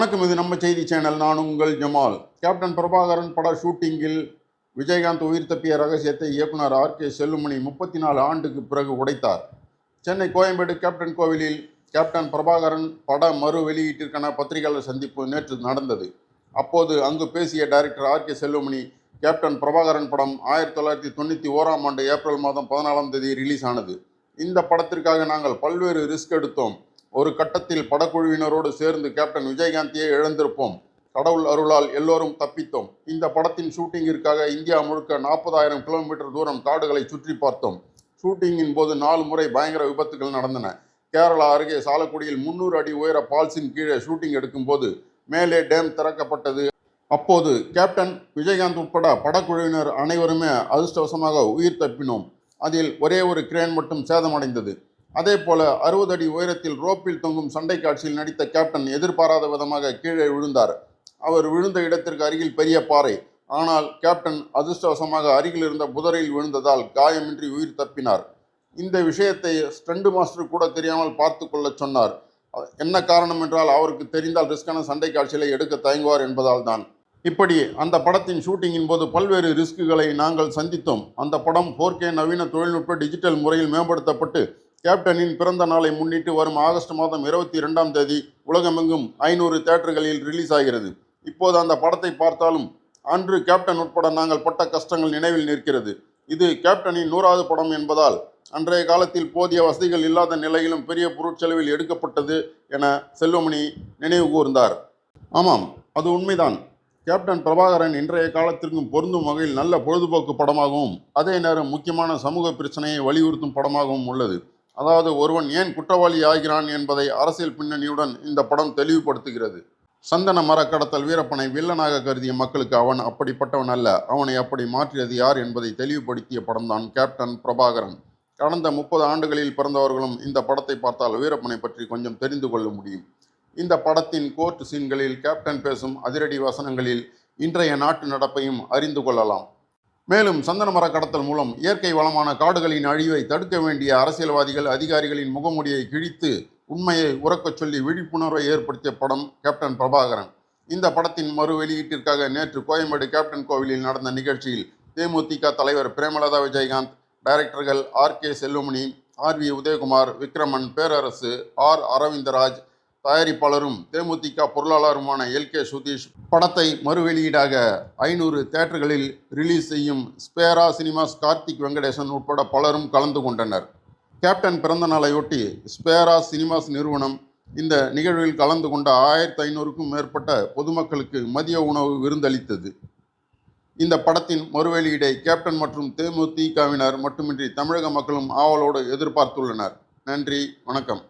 வணக்கம் இது நம்ம செய்தி சேனல். நான் உங்கள் ஜமால். கேப்டன் பிரபாகரன் பட ஷூட்டிங்கில் விஜயகாந்த் உயிர் தப்பிய ரகசியத்தை இயக்குனர் ஆர். கே. செல்லுமணி முப்பத்தி நாலு ஆண்டுக்கு பிறகு உடைத்தார். சென்னை கோயம்பேடு கேப்டன் கோவிலில் கேப்டன் பிரபாகரன் பட மறு வெளியீட்டிற்கான பத்திரிகையாளர் சந்திப்பு நேற்று நடந்தது. அப்போது அங்கு பேசிய director R. K. Chellumani captain Prabhakaran படம் ஆயிரத்தி தொள்ளாயிரத்தி தொண்ணூற்றி ஓராம் ஆண்டு ஏப்ரல் மாதம் பதினாலாம் தேதி ரிலீஸ் ஆனது. இந்த படத்திற்காக நாங்கள் பல்வேறு ரிஸ்க் எடுத்தோம். ஒரு கட்டத்தில் படக்குழுவினரோடு சேர்ந்து கேப்டன் விஜயகாந்தியை இழந்திருப்போம். கடவுள் அருளால் எல்லோரும் தப்பித்தோம். இந்த படத்தின் ஷூட்டிங்கிற்காக இந்தியா முழுக்க நாற்பதாயிரம் கிலோமீட்டர் தூரம் காடுகளை சுற்றி பார்த்தோம். ஷூட்டிங்கின் போது நாலு முறை பயங்கர விபத்துகள் நடந்தன. கேரளா அருகே சாலக்குடியில் முன்னூறு அடி உயர பால்ஸின் கீழே ஷூட்டிங் எடுக்கும்போது மேலே டேம் திறக்கப்பட்டது. அப்போது கேப்டன் விஜயகாந்த் உட்பட படக்குழுவினர் அனைவருமே அதிர்ஷ்டவசமாக உயிர் தப்பினோம். அதில் ஒரே ஒரு கிரேன் மட்டும் சேதமடைந்தது. அதே போல அறுபது அடி உயரத்தில் ரோப்பில் தொங்கும் சண்டை காட்சியில் நடித்த கேப்டன் எதிர்பாராத விதமாக கீழே விழுந்தார். அவர் விழுந்த இடத்திற்கு அருகில் பெரிய பாறை. ஆனால் கேப்டன் அதிர்ஷ்டவசமாக அருகில் இருந்த புதரில் விழுந்ததால் காயமின்றி உயிர் தப்பினார். இந்த விஷயத்தை ஸ்டண்டு மாஸ்டர் கூட தெரியாமல் பார்த்து கொள்ள சொன்னார். என்ன காரணம் என்றால் அவருக்கு தெரிந்தால் ரிஸ்கான சண்டை காட்சிகளை எடுக்க தயங்குவார் என்பதால் தான். இப்படி அந்த படத்தின் ஷூட்டிங்கின் போது பல்வேறு ரிஸ்க்குகளை நாங்கள் சந்தித்தோம். அந்த படம் ஃபோர் கே நவீன தொழில்நுட்ப டிஜிட்டல் முறையில் மேம்படுத்தப்பட்டு கேப்டனின் பிறந்த நாளை முன்னிட்டு வரும் ஆகஸ்ட் மாதம் இருபத்தி இரண்டாம் தேதி உலகமெங்கும் ஐநூறு தேட்டர்களில் ரிலீஸ் ஆகிறது. இப்போது அந்த படத்தை பார்த்தாலும் அன்று கேப்டன் உட்பட நாங்கள் பட்ட கஷ்டங்கள் நினைவில் நிற்கிறது. இது கேப்டனின் நூறாவது படம் என்பதால் அன்றைய காலத்தில் போதிய வசதிகள் இல்லாத நிலையிலும் பெரிய பொருட்செலவில் எடுக்கப்பட்டது என செல்வமணி நினைவு கூர்ந்தார். ஆமாம் அது உண்மைதான். கேப்டன் பிரபாகரன் இன்றைய காலத்திற்கும் பொருந்தும் வகையில் நல்ல பொழுதுபோக்கு படமாகவும் அதே நேரம் முக்கியமான சமூக பிரச்சனையை வலியுறுத்தும் படமாகவும் உள்ளது. அதாவது ஒருவன் ஏன் குற்றவாளி ஆகிறான் என்பதை அரசியல் பின்னணியுடன் இந்த படம் தெளிவுபடுத்துகிறது. சந்தன மரக்கடத்தல் வீரப்பனை வில்லனாக கருதிய மக்களுக்கு அவன் அப்படிப்பட்டவன் அல்ல. அவனை அப்படி மாற்றியது யார் என்பதை தெளிவுபடுத்திய படம்தான் கேப்டன் பிரபாகரன். கடந்த முப்பது ஆண்டுகளில் பிறந்தவர்களும் இந்த படத்தை பார்த்தால் வீரப்பனை பற்றி கொஞ்சம் தெரிந்து கொள்ள முடியும். இந்த படத்தின் கோர்ட் சீன்களில் கேப்டன் பேசும் அதிரடி வசனங்களில் இன்றைய நாட்டு நடப்பையும் அறிந்து கொள்ளலாம். மேலும் சந்தன மர கடத்தல் மூலம் இயற்கை வளமான காடுகளின் அழிவை தடுக்க வேண்டிய அரசியல்வாதிகள் அதிகாரிகளின் முகமூடியை கிழித்து உண்மையை உறக்கச் சொல்லி விழிப்புணர்வை ஏற்படுத்திய படம் கேப்டன் பிரபாகரன் இந்த படத்தின் மறு வெளியீட்டிற்காக நேற்று கோயம்பேடு கேப்டன் கோவிலில் நடந்த நிகழ்ச்சியில் தேமுதிக தலைவர் Premalatha Vijayakanth டைரக்டர்கள் R K Chellumani R V Udhayakumar Vikraman Perarasu R Aravindraj தயாரிப்பாளரும் தேமுதிக பொருளாளருமான எல். கே. சுதீஷ் படத்தை மறுவெளியீடாக ஐநூறு தேட்டர்களில் ரிலீஸ் செய்யும் ஸ்பேரா சினிமாஸ் கார்த்திக் வெங்கடேசன் உட்பட பலரும் கலந்து கொண்டனர். கேப்டன் பிறந்த நாளையொட்டி ஸ்பேரா சினிமாஸ் நிறுவனம் இந்த நிகழ்வில் கலந்து கொண்ட ஆயிரத்தி ஐநூறுக்கும் மேற்பட்ட பொதுமக்களுக்கு மதிய உணவு விருந்தளித்தது. இந்த படத்தின் மறுவெளியீடை கேப்டன் மற்றும் தேமுதிகவினர் மட்டுமின்றி தமிழக மக்களும் ஆவலோடு எதிர்பார்த்துள்ளனர். நன்றி வணக்கம்.